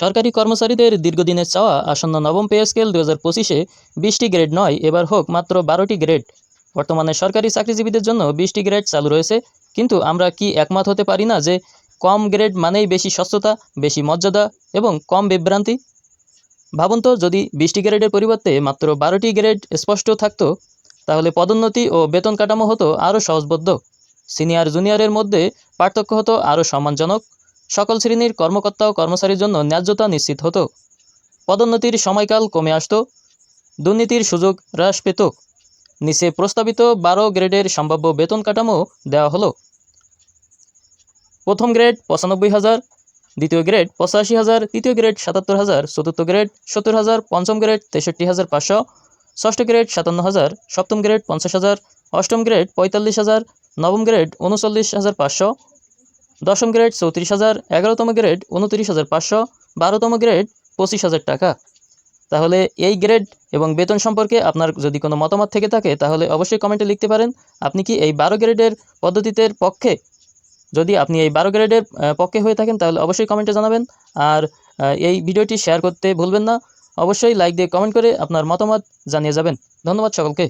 সরকারি কর্মচারীদের দীর্ঘদিনের চাওয়া আসন্ন নবম পে স্কেল দু হাজার পঁচিশে বিশটি গ্রেড নয়, এবার হোক মাত্র বারোটি গ্রেড। বর্তমানে সরকারি চাকরিজীবীদের জন্য বিশটি গ্রেড চালু রয়েছে, কিন্তু আমরা কি একমত হতে পারি না যে কম গ্রেড মানেই বেশি স্বচ্ছতা, বেশি মর্যাদা এবং কম বিভ্রান্তি? ভাবুন তো, যদি বিশটি গ্রেডের পরিবর্তে মাত্র বারোটি গ্রেড স্পষ্ট থাকতো, তাহলে পদোন্নতি ও বেতন কাঠামো হতো আরও সহজবদ্ধ সিনিয়র, জুনিয়রের মধ্যে পার্থক্য হতো আরও সম্মানজনক। সকল শ্রেণির কর্মকর্তা ও কর্মচারীর জন্য ন্যায্যতা নিশ্চিত হতো। পদোন্নতির সময়কাল কমে আসতো। দুর্নীতির সুযোগ হ্রাস পেত। নিচে প্রস্তাবিত বারো গ্রেডের সম্ভাব্য বেতন কাঠামো দেওয়া হলো। প্রথম গ্রেড পঁচানব্বই হাজার, দ্বিতীয় গ্রেড পঁচাশি হাজার, তৃতীয় গ্রেড সাতাত্তর হাজার, চতুর্থ গ্রেড সত্তর হাজার, পঞ্চম গ্রেড তেষট্টি হাজার পাঁচশো, ষষ্ঠ গ্রেড সাতান্ন হাজার, সপ্তম গ্রেড পঞ্চাশ হাজার, অষ্টম গ্রেড পঁয়তাল্লিশ হাজার, নবম গ্রেড উনচল্লিশ হাজার পাঁচশো দশম গ্রেড চৌত্রিশ হাজার, এগারোতম গ্রেড উনত্রিশ হাজার পাঁচশো, বারোতম গ্রেড পঁচিশ হাজার টাকা। তাহলে এই গ্রেড এবং বেতন সম্পর্কে আপনার যদি কোনো মতামত থেকে থাকে, তাহলে অবশ্যই কমেন্টে লিখতে পারেন। আপনি কি এই বারো গ্রেডের পদ্ধতিতে পক্ষে? যদি আপনি এই বারো গ্রেডের পক্ষে হয়ে থাকেন, তাহলে অবশ্যই কমেন্টে জানাবেন। আর এই ভিডিওটি শেয়ার করতে ভুলবেন না। অবশ্যই লাইক দিয়ে কমেন্ট করে আপনার মতামত জানিয়ে যাবেন। ধন্যবাদ সকলকে।